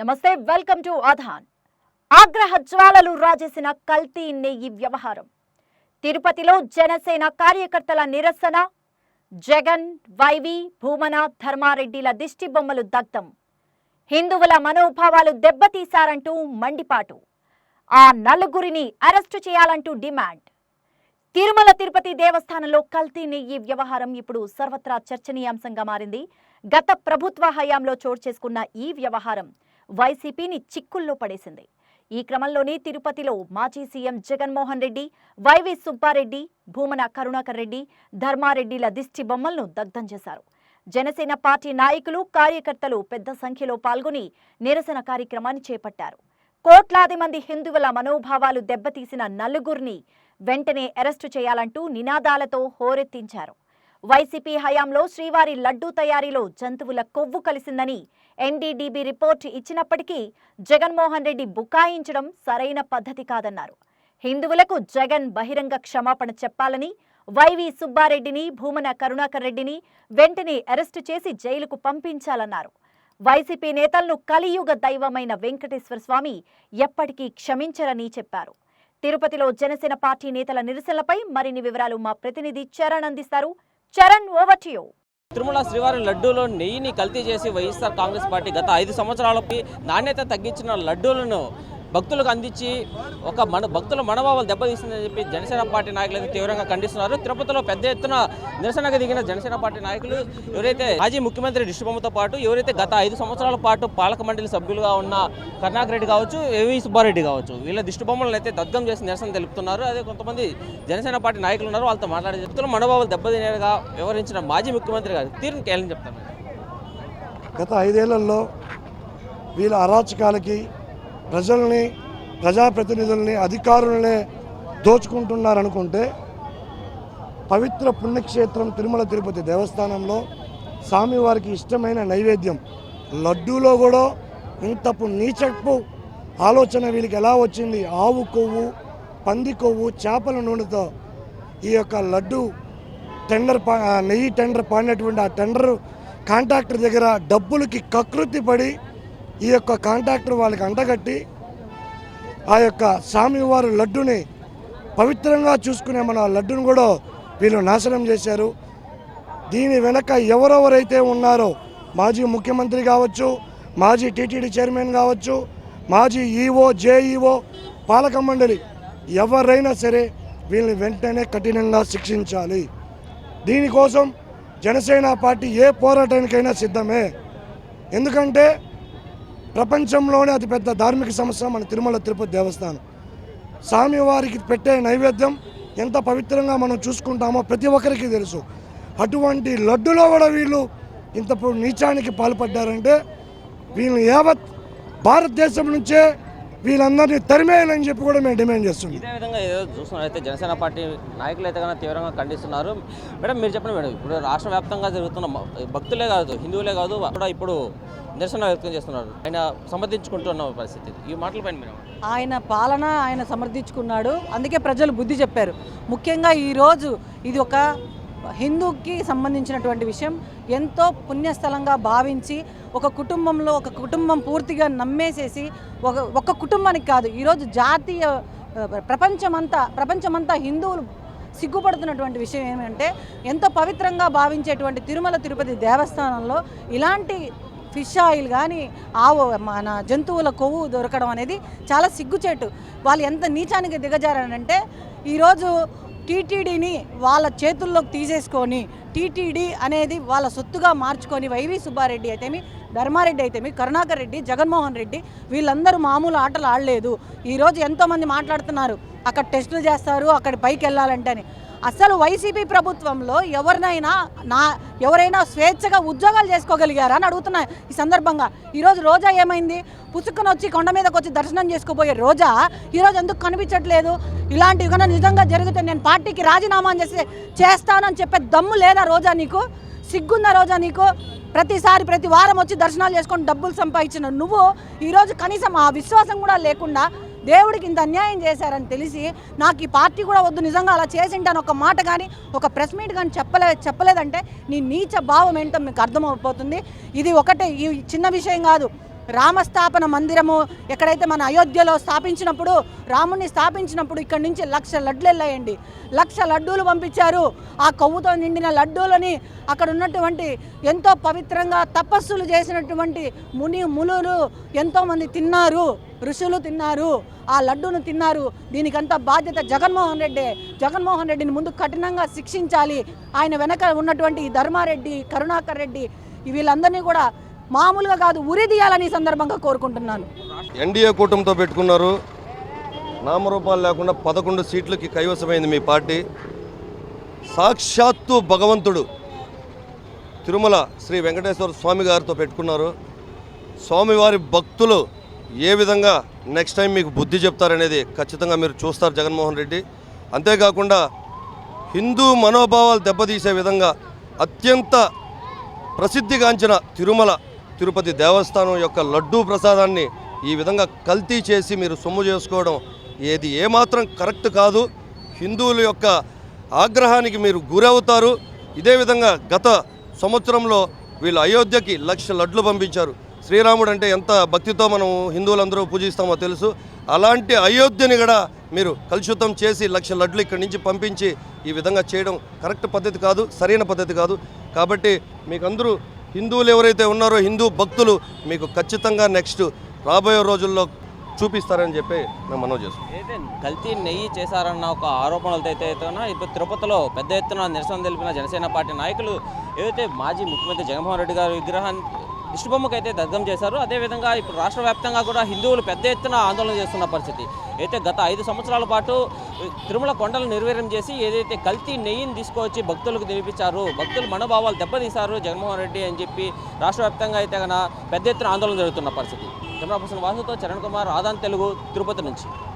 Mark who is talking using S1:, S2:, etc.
S1: నమస్తే welcome to ఆధాన్. ఆగ్రహ జ్వాలలు రాజేసిన కల్తీ నెయ్యి వ్యవహారం. తిరుపతిలో జనసేన కార్యకర్తల నిరసన జగన్ వైవి భూమన ధర్మారెడ్డిల దిష్టి బొమ్మలు దగ్ధం. హిందువుల మనోభావాలు దెబ్బతీశారంటూ మండిపాటు. ఆ నలుగురిని అరెస్టు చేయాలంటూ డిమాండ్. తిరుమల తిరుపతి దేవస్థానంలో కల్తీ నెయ్యి వ్యవహారం ఇప్పుడు సర్వత్రా చర్చనీయాంశంగా మారింది. గత ప్రభుత్వ హయాంలో చోటు చేసుకున్న ఈ వ్యవహారం వైసీపీని చిక్కుల్లో పడేసింది. ఈ క్రమంలోనే తిరుపతిలో మాజీ CM Jaganmohan Reddy Y V Subba Reddy Bhumana Karunakar Reddy ధర్మారెడ్డిల దిష్టి బొమ్మలను దగ్ధం చేశారు. జనసేన పార్టీ నాయకులు కార్యకర్తలు పెద్ద సంఖ్యలో పాల్గొని నిరసన కార్యక్రమాన్ని చేపట్టారు. కోట్లాది మంది హిందువుల మనోభావాలు దెబ్బతీసిన నలుగురిని వెంటనే అరెస్టు చేయాలంటూ నినాదాలతో హోరెత్తించారు. వైసీపీ హయాంలో శ్రీవారి లడ్డూ తయారీలో జంతువుల కొవ్వు కలిసిందని ఎన్డీడీబీ రిపోర్ట్ ఇచ్చినప్పటికీ జగన్మోహన్ రెడ్డి బుకాయించడం సరైన పద్ధతి కాదన్నారు. హిందువులకు జగన్ బహిరంగ క్షమాపణ చెప్పాలని వైవి సుబ్బారెడ్డిని భూమన కరుణాకర్ రెడ్డిని వెంటనే అరెస్టు చేసి జైలుకు పంపించాలన్నారు. వైసీపీ నేతలను కలియుగ దైవమైన వెంకటేశ్వర స్వామి ఎప్పటికీ క్షమించరని చెప్పారు. తిరుపతిలో జనసేన పార్టీ నేతల నిరసనలపై మరిన్ని వివరాలు మా ప్రతినిధి చరణ్ అందిస్తారు. Charan over to you
S2: Tirumala శ్రీవారి లడ్డూలో నెయ్యిని కల్తీ చేసి వైఎస్ఆర్ కాంగ్రెస్ పార్టీ గత ఐదు సంవత్సరాలపై నాణ్యత తగ్గించిన లడ్డూలను భక్తులకు అందించి ఒక మన భక్తుల మనోభావాలు దెబ్బతీసిందని చెప్పి జనసేన పార్టీ నాయకులు అయితే తీవ్రంగా ఖండిస్తున్నారు. తిరుపతిలో పెద్ద ఎత్తున నిరసనగా దిగిన జనసేన పార్టీ నాయకులు ఎవరైతే మాజీ ముఖ్యమంత్రి డిష్టిబొమ్మతో పాటు ఎవరైతే గత ఐదు సంవత్సరాల పాటు పాలక మండలి సభ్యులుగా ఉన్న కర్ణాక్ రెడ్డి కావచ్చు ఏవి సుబ్బారెడ్డి కావచ్చు వీళ్ళ దిష్టిబొమ్మలను అయితే దగ్ధం చేసి నిరసన తెలుపుతున్నారు. అదే కొంతమంది జనసేన పార్టీ నాయకులు ఉన్నారు వాళ్ళతో మాట్లాడే భక్తుల మనోభావాలు దెబ్బతినేగా వివరించిన మాజీ ముఖ్యమంత్రి గారు తీరుని కేలని చెప్తాను.
S3: గత ఐదేళ్ళలో వీళ్ళ అరాచకాలకి ప్రజల్ని ప్రజాప్రతినిధుల్ని అధికారులనే దోచుకుంటున్నారనుకుంటే పవిత్ర పుణ్యక్షేత్రం తిరుమల తిరుపతి దేవస్థానంలో స్వామివారికి ఇష్టమైన నైవేద్యం లడ్డూలో కూడా ఇంతపు నీచపు ఆలోచన వీళ్ళకి ఎలా వచ్చింది? ఆవు కొవ్వు పంది కొవ్వు చేపల నూనెతో ఈ యొక్క లడ్డు టెండర్ పా నెయ్యి టెండర్ పాడినటువంటి ఆ టెండర్ కాంట్రాక్టర్ దగ్గర డబ్బులకి కకృతి పడి ఈ యొక్క కాంట్రాక్టర్ వాళ్ళకి అంటగట్టి ఆ యొక్క స్వామివారి లడ్డుని పవిత్రంగా చూసుకునే మన లడ్డును కూడా వీళ్ళు నాశనం చేశారు. దీని వెనక ఎవరెవరైతే ఉన్నారో మాజీ ముఖ్యమంత్రి కావచ్చు మాజీ టీటీడీ చైర్మన్ కావచ్చు మాజీ ఈఓ జేఈఓ పాలక మండలి ఎవరైనా సరే వీళ్ళని వెంటనే కఠినంగా శిక్షించాలి. దీనికోసం జనసేన పార్టీ ఏ పోరాటానికైనా సిద్ధమే. ఎందుకంటే ప్రపంచంలోనే అతిపెద్ద ధార్మిక సంస్థ మన తిరుమల తిరుపతి దేవస్థానం. స్వామివారికి పెట్టే నైవేద్యం ఎంత పవిత్రంగా మనం చూసుకుంటామో ప్రతి ఒక్కరికి తెలుసు. అటువంటి లడ్డులో కూడా వీళ్ళు ఇంత నీచానికి పాల్పడ్డారంటే వీళ్ళు యావత్ భారతదేశం నుంచే వీళ్ళందరినీ తరిమేయాలని చెప్పి కూడా మేము డిమాండ్ చేస్తున్నాం.
S2: ఇదే విధంగా ఏదో చూస్తున్నారు అయితే జనసేన పార్టీ నాయకులు అయితే కన్నా తీవ్రంగా ఖండిస్తున్నారు. మేడం మీరు చెప్పండి మేడం ఇప్పుడు రాష్ట్ర వ్యాప్తంగా జరుగుతున్న భక్తులే కాదు హిందువులే కాదు కూడా ఇప్పుడు నిరసన వ్యక్తం చేస్తున్నారు. ఆయన సమర్థించుకుంటున్న పరిస్థితి ఈ మాటలపైన మీరు
S4: ఆయన పాలన ఆయన సమర్థించుకున్నాడు. అందుకే ప్రజలు బుద్ధి చెప్పారు. ముఖ్యంగా ఈరోజు ఇది ఒక హిందూకి సంబంధించినటువంటి విషయం. ఎంతో పుణ్యస్థలంగా భావించి ఒక కుటుంబంలో ఒక కుటుంబం పూర్తిగా నమ్మేసేసి ఒక ఒక కుటుంబానికి కాదు ఈరోజు జాతీయ ప్రపంచమంతా ప్రపంచమంతా హిందువులు సిగ్గుపడుతున్నటువంటి విషయం ఏమంటే ఎంతో పవిత్రంగా భావించేటువంటి తిరుమల తిరుపతి దేవస్థానంలో ఇలాంటి ఫిష్ ఆయిల్ కానీ ఆవు మన జంతువుల కొవ్వు దొరకడం అనేది చాలా సిగ్గుచేటు. వాళ్ళు ఎంత నీచానికి దిగజారనంటే ఈరోజు టీటీడీని వాళ్ళ చేతుల్లోకి తీసేసుకొని టీటీడీ అనేది వాళ్ళ సొత్తుగా మార్చుకొని వైవి సుబ్బారెడ్డి అయితేమి ధర్మారెడ్డి అయితేమి కరుణాకర్ రెడ్డి జగన్మోహన్ రెడ్డి వీళ్ళందరూ మామూలు ఆటలు ఆడలేదు. ఈరోజు ఎంతోమంది మాట్లాడుతున్నారు అక్కడ టెస్టులు చేస్తారు అక్కడ పైకి వెళ్ళాలంటే అని అసలు వైసీపీ ప్రభుత్వంలో ఎవరినైనా నా ఎవరైనా స్వేచ్ఛగా ఉద్యోగాలు చేసుకోగలిగారా అని అడుగుతున్నా ఈ సందర్భంగా. ఈరోజు రోజా ఏమైంది? పుచ్చుకొని వచ్చి కొండ మీదకి వచ్చి దర్శనం చేసుకోబోయే రోజా ఈరోజు ఎందుకు కనిపించట్లేదు? ఇలాంటివి కన్నా నిజంగా జరిగితే నేను పార్టీకి రాజీనామా చేసి చేస్తానని చెప్పే దమ్ము లేదా రోజా నీకు? సిగ్గుందా రోజా నీకు? ప్రతిసారి ప్రతి వారం వచ్చి దర్శనాలు చేసుకొని డబ్బులు సంపాదించిన నువ్వు ఈరోజు కనీసం ఆ విశ్వాసం కూడా లేకుండా దేవుడికి ఇంత అన్యాయం చేశారని తెలిసి నాకు ఈ పార్టీ కూడా వద్దు నిజంగా అలా చేసింటాను ఒక మాట కానీ ఒక ప్రెస్ మీట్ కానీ చెప్పలే చెప్పలేదంటే నీ నీచ భావం ఏంటో మీకు అర్థమైపోతుంది ఇది ఒకటే ఈ చిన్న విషయం కాదు. రామస్థాపన మందిరము ఎక్కడైతే మన అయోధ్యలో స్థాపించినప్పుడు రాముని స్థాపించినప్పుడు ఇక్కడి నుంచి లక్ష లడ్లు వెళ్ళాయండి. లక్ష లడ్డూలు పంపించారు. ఆ కొవ్వుతో నిండిన లడ్డూలని అక్కడ ఉన్నటువంటి ఎంతో పవిత్రంగా తపస్సులు చేసినటువంటి ముని మునులు ఎంతోమంది తిన్నారు. ఋషులు తిన్నారు. ఆ లడ్డూను తిన్నారు. దీనికంతా బాధ్యత జగన్మోహన్ రెడ్డి. జగన్మోహన్ రెడ్డిని ముందు కఠినంగా శిక్షించాలి. ఆయన వెనక ఉన్నటువంటి ధర్మారెడ్డి కరుణాకర్ రెడ్డి వీళ్ళందరినీ కూడా మామూలుగా కాదు ఉరి తీయాలని ఈ సందర్భంగా కోరుకుంటున్నాను.
S5: ఎన్డీఏ కూటమితో పెట్టుకున్నారు. నామరూపాలు లేకుండా పదకొండు సీట్లకి కైవసమైంది మీ పార్టీ. సాక్షాత్తు భగవంతుడు తిరుమల శ్రీ వెంకటేశ్వర స్వామి గారితో పెట్టుకున్నారు. స్వామివారి భక్తులు ఏ విధంగా నెక్స్ట్ టైం మీకు బుద్ధి చెప్తారనేది ఖచ్చితంగా మీరు చూస్తారు జగన్మోహన్ రెడ్డి. అంతేకాకుండా హిందూ మనోభావాలు దెబ్బతీసే విధంగా అత్యంత ప్రసిద్ధిగాంచిన తిరుమల తిరుపతి దేవస్థానం యొక్క లడ్డూ ప్రసాదాన్ని ఈ విధంగా కల్తీ చేసి మీరు సొమ్ము చేసుకోవడం ఏది ఏమాత్రం కరెక్ట్ కాదు. హిందువుల యొక్క ఆగ్రహానికి మీరు గురవుతారు. ఇదే విధంగా గత సంవత్సరంలో వీళ్ళు అయోధ్యకి లక్ష లడ్లు పంపించారు. శ్రీరాముడు అంటే ఎంత భక్తితో మనం హిందువులందరూ పూజిస్తామో తెలుసు. అలాంటి అయోధ్యని కూడా మీరు కలుషితం చేసి లక్ష లడ్లు ఇక్కడి నుంచి పంపించి ఈ విధంగా చేయడం కరెక్ట్ పద్ధతి కాదు సరైన పద్ధతి కాదు. కాబట్టి మీకు అందరూ హిందువులు ఎవరైతే ఉన్నారో హిందూ భక్తులు మీకు ఖచ్చితంగా నెక్స్ట్ రాబోయే రోజుల్లో చూపిస్తారని చెప్పి మేము మనవి
S2: చేస్తాం కల్తీ నెయ్యి చేశారన్న ఒక ఆరోపణలతో అయితే ఇప్పుడు తిరుపతిలో పెద్ద ఎత్తున నిరసన తెలిపిన జనసేన పార్టీ నాయకులు ఏదైతే మాజీ ముఖ్యమంత్రి జగన్మోహన్ రెడ్డి గారి విగ్రహాన్ని దిష్టిబొమ్మకు అయితే దగ్ధం చేశారు. అదేవిధంగా ఇప్పుడు రాష్ట్ర వ్యాప్తంగా కూడా హిందువులు పెద్ద ఎత్తున ఆందోళన చేస్తున్న పరిస్థితి. అయితే గత ఐదు సంవత్సరాల పాటు తిరుమల కొండలు నిర్వీర్యం చేసి ఏదైతే కల్తీ నెయ్యిని తీసుకొచ్చి భక్తులకు తినిపించారు భక్తుల మనోభావాలు దెబ్బతీశారు జగన్మోహన్ రెడ్డి అని చెప్పి రాష్ట్ర వ్యాప్తంగా అయితే కన పెద్ద ఎత్తున ఆందోళన జరుగుతున్న పరిస్థితి. కెమెరా పర్సన్ వాసుతో చరణ్ కుమార్ ఆదాన్ తెలుగు తిరుపతి నుంచి.